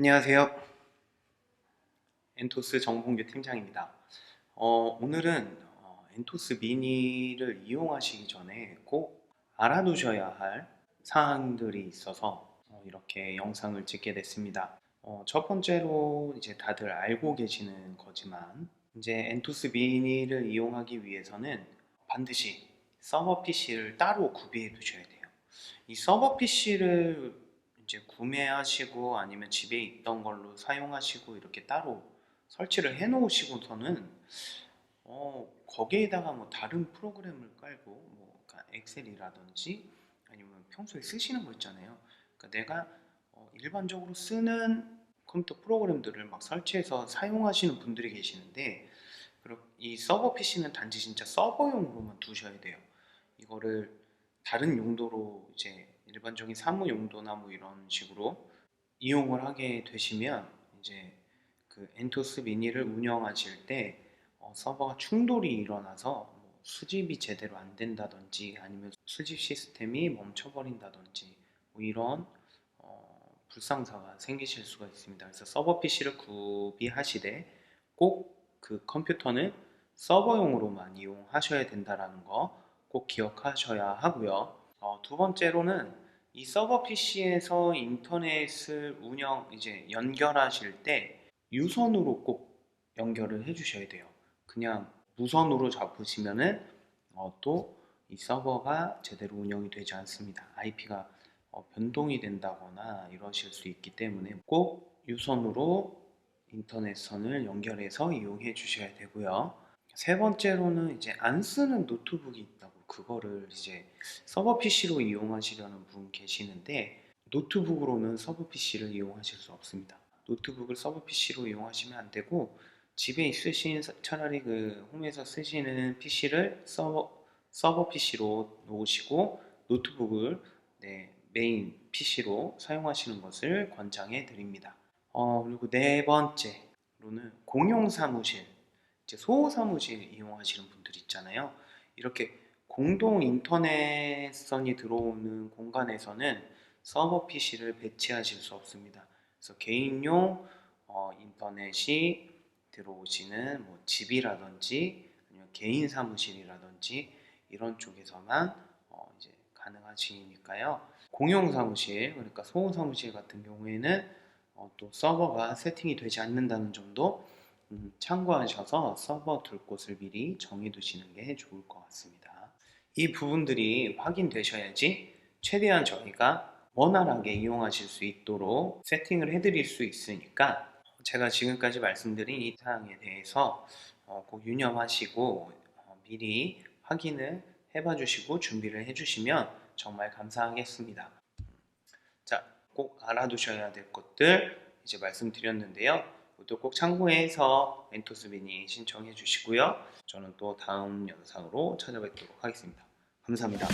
안녕하세요. 엔토스 정봉규 팀장입니다. 어, 오늘은 어, 엔토스 미니를 이용하시기 전에 꼭 알아두셔야 할 사항들이 있어서 어, 이렇게 영상을 찍게 됐습니다. 어, 첫 번째로 이제 다들 알고 계시는 거지만 이제 엔토스 미니를 이용하기 위해서는 반드시 서버 PC를 따로 구비해 두셔야 돼요. 이 서버 PC를 이제 구매하시고 아니면 집에 있던 걸로 사용하시고 이렇게 따로 설치를 해 놓으시고서는 어, 거기에다가 뭐 다른 프로그램을 깔고 뭐 그러니까 엑셀이라든지 아니면 평소에 쓰시는 거 있잖아요. 그러니까 내가 어, 일반적으로 쓰는 컴퓨터 프로그램들을 막 설치해서 사용하시는 분들이 계시는데 이 서버 PC는 단지 진짜 서버용으로만 두셔야 돼요. 이거를 다른 용도로 이제 일반적인 사무 용도나 뭐 이런 식으로 이용을 하게 되시면 이제 그 엔토스 미니를 운영하실 때 어, 서버가 충돌이 일어나서 뭐 수집이 제대로 안 된다든지 아니면 수집 시스템이 멈춰버린다든지 뭐 이런 어, 불상사가 생기실 수가 있습니다. 그래서 서버 PC를 구비하시되 꼭 그 컴퓨터는 서버용으로만 이용하셔야 된다라는 거 꼭 기억하셔야 하고요. 어, 두 번째로는 이 서버 PC에서 인터넷을 운영 이제 연결하실 때 유선으로 꼭 연결을 해주셔야 돼요. 그냥 무선으로 잡으시면은 어, 또이 서버가 제대로 운영이 되지 않습니다. IP가 어, 변동이 된다거나 이러실 수 있기 때문에 꼭 유선으로 인터넷선을 연결해서 이용해 주셔야 되고요. 세 번째로는 이제 안 쓰는 노트북이 있다고 그거를 이제 서버 PC로 이용하시려는 분 계시는데 노트북으로는 서버 PC를 이용하실 수 없습니다. 노트북을 서버 PC로 이용하시면 안 되고 집에 있으신 차라리 그 홈에서 쓰시는 PC를 서버 서버 PC로 놓으시고 노트북을 네, 메인 PC로 사용하시는 것을 권장해 드립니다. 어, 그리고 네 번째로는 공용 사무실, 이제 소호 사무실 이용하시는 분들 있잖아요. 이렇게 공동 인터넷선이 들어오는 공간에서는 서버 PC를 배치하실 수 없습니다. 그래서 개인용 어, 인터넷이 들어오시는 뭐 집이라든지 아니면 개인 사무실이라든지 이런 쪽에서만 어, 이제 가능하시니까요. 공용 사무실 그러니까 소호 사무실 같은 경우에는 어, 또 서버가 세팅이 되지 않는다는 점도 음, 참고하셔서 서버 둘 곳을 미리 정해 두시는 게 좋을 것 같습니다. 이 부분들이 확인되셔야지 최대한 저희가 원활하게 이용하실 수 있도록 세팅을 해드릴 수 있으니까 제가 지금까지 말씀드린 이 사항에 대해서 어, 꼭 유념하시고 어, 미리 확인을 해봐 주시고 준비를 해주시면 정말 감사하겠습니다. 자, 꼭 알아두셔야 될 것들 이제 말씀드렸는데요. 이것도 꼭 참고해서 멘토스 미니 신청해 주시고요. 저는 또 다음 영상으로 찾아뵙도록 하겠습니다. 감사합니다.